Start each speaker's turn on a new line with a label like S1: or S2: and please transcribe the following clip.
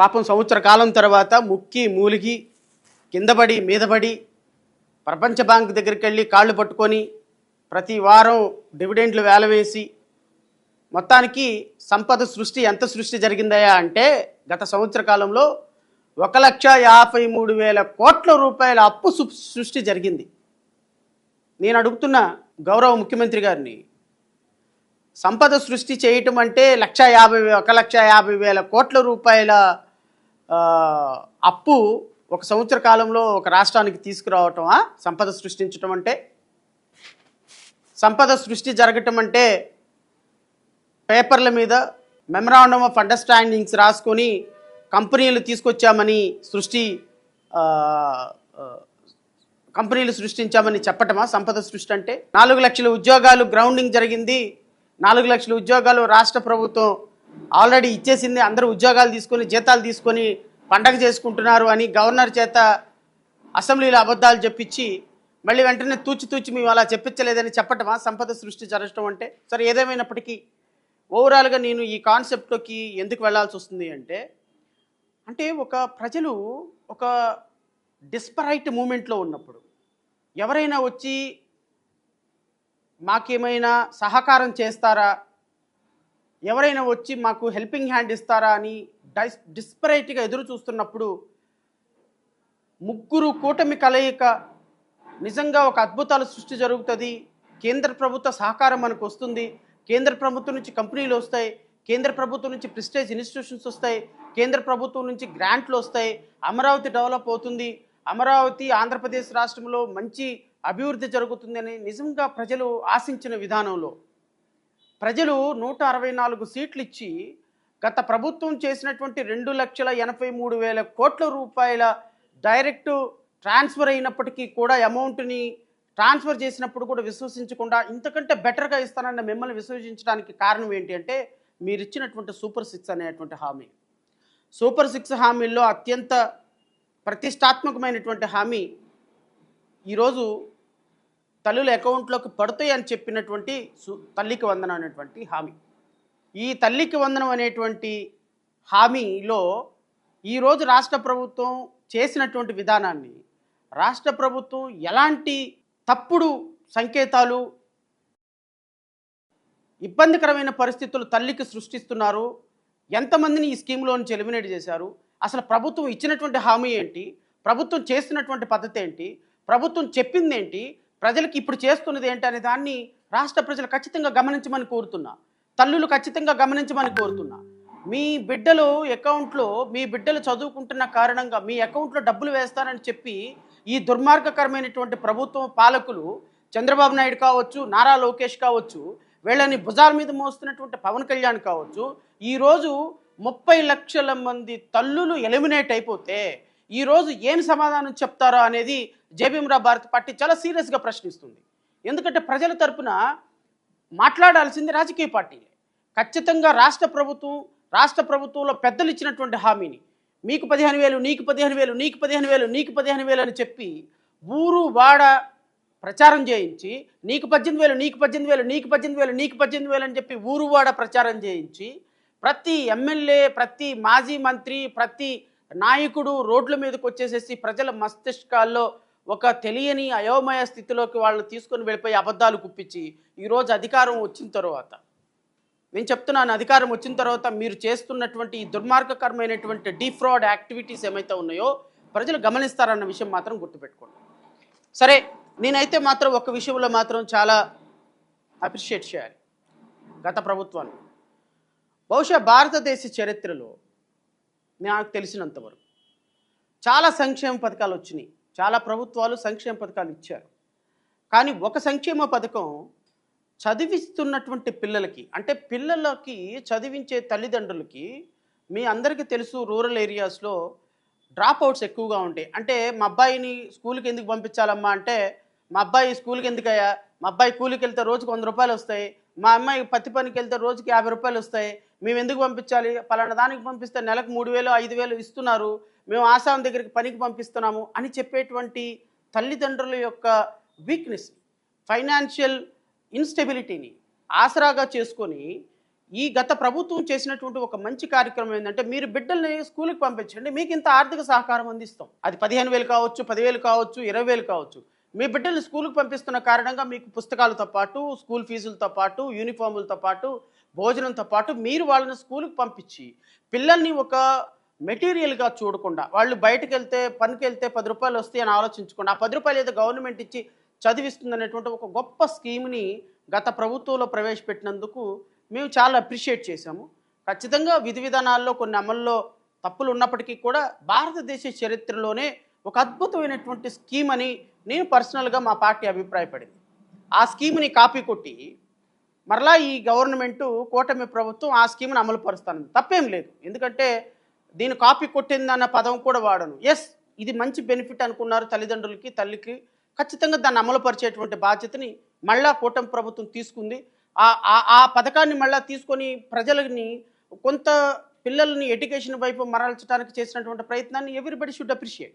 S1: పాపం సంవత్సర కాలం తర్వాత ముక్కి మూలిగి కిందపడి మీదపడి ప్రపంచ బ్యాంక్ దగ్గరికి వెళ్ళి కాళ్ళు పట్టుకొని ప్రతి వారం డివిడెంట్లు వేలవేసి మొత్తానికి సంపద సృష్టి ఎంత సృష్టి జరిగిందయా అంటే గత సంవత్సర కాలంలో ఒక లక్ష యాభై మూడు వేల కోట్ల రూపాయల అప్పు సు- సృష్టి జరిగింది. నేను అడుగుతున్న గౌరవ ముఖ్యమంత్రి గారిని సంపద సృష్టి చేయటం అంటే లక్ష యాభై ఒక లక్ష యాభై వేల కోట్ల రూపాయల అప్పు ఒక సంవత్సర కాలంలో ఒక రాష్ట్రానికి తీసుకురావటమా సంపద సృష్టించటం అంటే? సంపద సృష్టి జరగటం అంటే పేపర్ల మీద మెమరాండమ్ ఆఫ్ అండర్స్టాండింగ్స్ రాసుకొని కంపెనీలు తీసుకొచ్చామని సృష్టి కంపెనీలు సృష్టించామని చెప్పటమా? సంపద సృష్టి అంటే? నాలుగు లక్షల ఉద్యోగాలు గ్రౌండింగ్ జరిగింది. నాలుగు లక్షల ఉద్యోగాలు రాష్ట్ర ప్రభుత్వం ఆల్రెడీ ఇచ్చేసింది అందరూ ఉద్యోగాలు తీసుకొని జీతాలు తీసుకొని పండగ చేసుకుంటున్నారు అని గవర్నర్ చేత అసెంబ్లీలో అబద్ధాలు చెప్పించి మళ్ళీ వెంటనే తూచి తూచి మేము అలా చెప్పించలేదని చెప్పటమా? సంపద సృష్టి జరగటం అంటే? సరే ఏదేమైనప్పటికీ ఓవరాల్గా నేను ఈ కాన్సెప్ట్లోకి ఎందుకు వెళ్ళాల్సి వస్తుంది అంటే అంటే ఒక ప్రజలు ఒక డిస్పరైట్ మూమెంట్లో ఉన్నప్పుడు ఎవరైనా వచ్చి మాకేమైనా సహకారం చేస్తారా? ఎవరైనా వచ్చి మాకు హెల్పింగ్ హ్యాండ్ ఇస్తారా అని డైస్ డిస్పరైట్గా ఎదురు చూస్తున్నప్పుడు ముగ్గురు కూటమి కలయిక నిజంగా ఒక అద్భుతాల సృష్టి జరుగుతుంది. కేంద్ర ప్రభుత్వ సహకారం మనకు వస్తుంది. కేంద్ర ప్రభుత్వం నుంచి కంపెనీలు వస్తాయి. కేంద్ర ప్రభుత్వం నుంచి ప్రిస్టేజ్ ఇన్స్టిట్యూషన్స్ వస్తాయి. కేంద్ర ప్రభుత్వం నుంచి గ్రాంట్లు వస్తాయి. అమరావతి డెవలప్ అవుతుంది. అమరావతి ఆంధ్రప్రదేశ్ రాష్ట్రంలో మంచి అభివృద్ధి జరుగుతుందని నిజంగా ప్రజలు ఆశించిన విధానంలో ప్రజలు నూట అరవై నాలుగు సీట్లు ఇచ్చి గత ప్రభుత్వం చేసినటువంటి రెండు లక్షల ఎనభై మూడు వేల కోట్ల రూపాయల డైరెక్ట్ ట్రాన్స్ఫర్ అయినప్పటికీ కూడా అమౌంట్ని ట్రాన్స్ఫర్ చేసినప్పుడు కూడా విశ్వసించకుండా ఇంతకంటే బెటర్గా ఇస్తానన్న మిమ్మల్ని విశ్వసించడానికి కారణం ఏంటి అంటే మీరు ఇచ్చినటువంటి సూపర్ సిక్స్ అనేటువంటి హామీ. సూపర్ సిక్స్ హామీల్లో అత్యంత ప్రతిష్టాత్మకమైనటువంటి హామీ ఈరోజు తల్లుల అకౌంట్లోకి పడతాయి అని చెప్పినటువంటి సు తల్లికి వందనం అనేటువంటి హామీ. ఈ తల్లికి వందనం అనేటువంటి హామీలో ఈరోజు రాష్ట్ర ప్రభుత్వం చేసినటువంటి విధానాన్ని రాష్ట్ర ప్రభుత్వం ఎలాంటి తప్పుడు సంకేతాలు ఇబ్బందికరమైన పరిస్థితులు తల్లికి సృష్టిస్తున్నారు ఎంతమందిని ఈ స్కీమ్లో నుంచి ఎలిమినేట్ చేశారు అసలు ప్రభుత్వం ఇచ్చినటువంటి హామీ ఏంటి ప్రభుత్వం చేస్తున్నటువంటి పద్ధతి ఏంటి ప్రభుత్వం చెప్పింది ఏంటి ప్రజలకు ఇప్పుడు చేస్తున్నది ఏంటనే దాన్ని రాష్ట్ర ప్రజలు ఖచ్చితంగా గమనించమని కోరుతున్నా. తల్లులు ఖచ్చితంగా గమనించమని కోరుతున్నా. మీ బిడ్డలు అకౌంట్లో మీ బిడ్డలు చదువుకుంటున్న కారణంగా మీ అకౌంట్లో డబ్బులు వేస్తానని చెప్పి ఈ దుర్మార్గకరమైనటువంటి ప్రభుత్వం పాలకులు చంద్రబాబు నాయుడు కావచ్చు నారా లోకేష్ కావచ్చు వీళ్ళని భుజాల మీద మోస్తున్నటువంటి పవన్ కళ్యాణ్ కావచ్చు ఈరోజు ముప్పై లక్షల మంది తల్లులు ఎలిమినేట్ అయిపోతే ఈరోజు ఏం సమాధానం చెప్తారో అనేది జేబీఎంరావు భారత్ పార్టీ చాలా సీరియస్గా ప్రశ్నిస్తుంది. ఎందుకంటే ప్రజల తరపున మాట్లాడాల్సింది రాజకీయ పార్టీలే. ఖచ్చితంగా రాష్ట్ర ప్రభుత్వం రాష్ట్ర ప్రభుత్వంలో పెద్దలు ఇచ్చినటువంటి హామీని మీకు పదిహేను వేలు నీకు పదిహేను వేలు నీకు పదిహేను వేలు నీకు పదిహేను వేలు అని చెప్పి ఊరు వాడ ప్రచారం చేయించి నీకు పద్దెనిమిది వేలు నీకు పద్దెనిమిది వేలు నీకు పద్దెనిమిది వేలు నీకు పద్దెనిమిది వేలు అని చెప్పి ఊరు వాడ ప్రచారం చేయించి ప్రతి ఎమ్మెల్యే ప్రతి మాజీ మంత్రి ప్రతి నాయకుడు రోడ్ల మీదకి వచ్చేసేసి ప్రజల మస్తిష్కాల్లో ఒక తెలియని అయోమయ స్థితిలోకి వాళ్ళు తీసుకొని వెళ్ళిపోయి అబద్ధాలు కుప్పించి ఈరోజు అధికారం వచ్చిన తర్వాత నేను చెప్తున్నాను అధికారం వచ్చిన తర్వాత మీరు చేస్తున్నటువంటి దుర్మార్గకరమైనటువంటి డీఫ్రాడ్ యాక్టివిటీస్ ఏమైతే ఉన్నాయో ప్రజలు గమనిస్తారన్న విషయం మాత్రం గుర్తుపెట్టుకోండి. సరే నేనైతే మాత్రం ఒక విషయంలో మాత్రం చాలా అప్రిషియేట్ చేయాలి. గత ప్రభుత్వాన్ని. బహుశా భారతదేశ చరిత్రలో నాకు తెలిసినంతవరకు చాలా సంక్షేమ పథకాలు వచ్చినాయి. చాలా ప్రభుత్వాలు సంక్షేమ పథకాలు ఇచ్చారు. కానీ ఒక సంక్షేమ పథకం చదివిస్తున్నటువంటి పిల్లలకి అంటే పిల్లలకి చదివించే తల్లిదండ్రులకి మీ అందరికీ తెలుసు రూరల్ ఏరియాస్లో డ్రాప్ అవుట్స్ ఎక్కువగా ఉంటాయి. అంటే మా అబ్బాయిని స్కూల్కి ఎందుకు పంపించాలమ్మా అంటే మా అబ్బాయి స్కూల్కి ఎందుకయ్యా? మా అబ్బాయి కూలికి వెళ్తే రోజుకు వంద రూపాయలు వస్తాయి. మా అమ్మాయి పత్తి పనికి వెళ్తే రోజుకి యాభై రూపాయలు వస్తాయి. మేము ఎందుకు పంపించాలి? పలానా దానికి పంపిస్తే నెలకు మూడు వేలు ఐదు వేలు ఇస్తున్నారు. మేము ఆసాం దగ్గరికి పనికి పంపిస్తున్నాము అని చెప్పేటువంటి తల్లిదండ్రుల యొక్క వీక్నెస్ ఫైనాన్షియల్ ఇన్స్టెబిలిటీని ఆసరాగా చేసుకొని ఈ గత ప్రభుత్వం చేసినటువంటి ఒక మంచి కార్యక్రమం ఏంటంటే మీరు బిడ్డల్ని స్కూల్కి పంపించండి మీకు ఇంత ఆర్థిక సహకారం అందిస్తాం. అది పదిహేను వేలు కావచ్చు పదివేలు కావచ్చు ఇరవై వేలు కావచ్చు. మీ బిడ్డల్ని స్కూల్కి పంపిస్తున్న కారణంగా మీకు పుస్తకాలతో పాటు స్కూల్ ఫీజులతో పాటు యూనిఫాములతో పాటు భోజనంతో పాటు మీరు వాళ్ళని స్కూల్కి పంపించి పిల్లల్ని ఒక మెటీరియల్గా చూడకుండా వాళ్ళు బయటకు వెళ్తే పనికి వెళ్తే పది రూపాయలు వస్తాయి అని ఆలోచించకుండా. ఆ పది రూపాయలు ఏదో గవర్నమెంట్ ఇచ్చి చదివిస్తుంది అనేటువంటి ఒక గొప్ప స్కీమ్ని గత ప్రభుత్వంలో ప్రవేశపెట్టినందుకు మేము చాలా అప్రిషియేట్ చేశాము. ఖచ్చితంగా విధి విధానాల్లో కొన్ని అమల్లో తప్పులు ఉన్నప్పటికీ కూడా భారతదేశ చరిత్రలోనే ఒక అద్భుతమైనటువంటి స్కీమ్ అని నేను పర్సనల్గా మా పార్టీ అభిప్రాయపడింది. ఆ స్కీమ్ని కాపీ కొట్టి మరలా ఈ గవర్నమెంటు కూటమి ప్రభుత్వం ఆ స్కీమ్ని అమలు పరుస్తాను తప్పేం లేదు. ఎందుకంటే దీని కాపీ కొట్టిందన్న పదం కూడా వాడను. ఎస్ ఇది మంచి బెనిఫిట్ అనుకున్నారు తల్లిదండ్రులకి తల్లికి. ఖచ్చితంగా దాన్ని అమలు పరిచేటువంటి బాధ్యతని మళ్ళా కూటమి ప్రభుత్వం తీసుకుంది. ఆ ఆ- ఆ పథకాన్ని మళ్ళా తీసుకొని ప్రజలని కొంత పిల్లల్ని ఎడ్యుకేషన్ వైపు మరల్చడానికి చేసినటువంటి ప్రయత్నాన్ని ఎవ్రీబడి షుడ్ అప్రిషియేట్.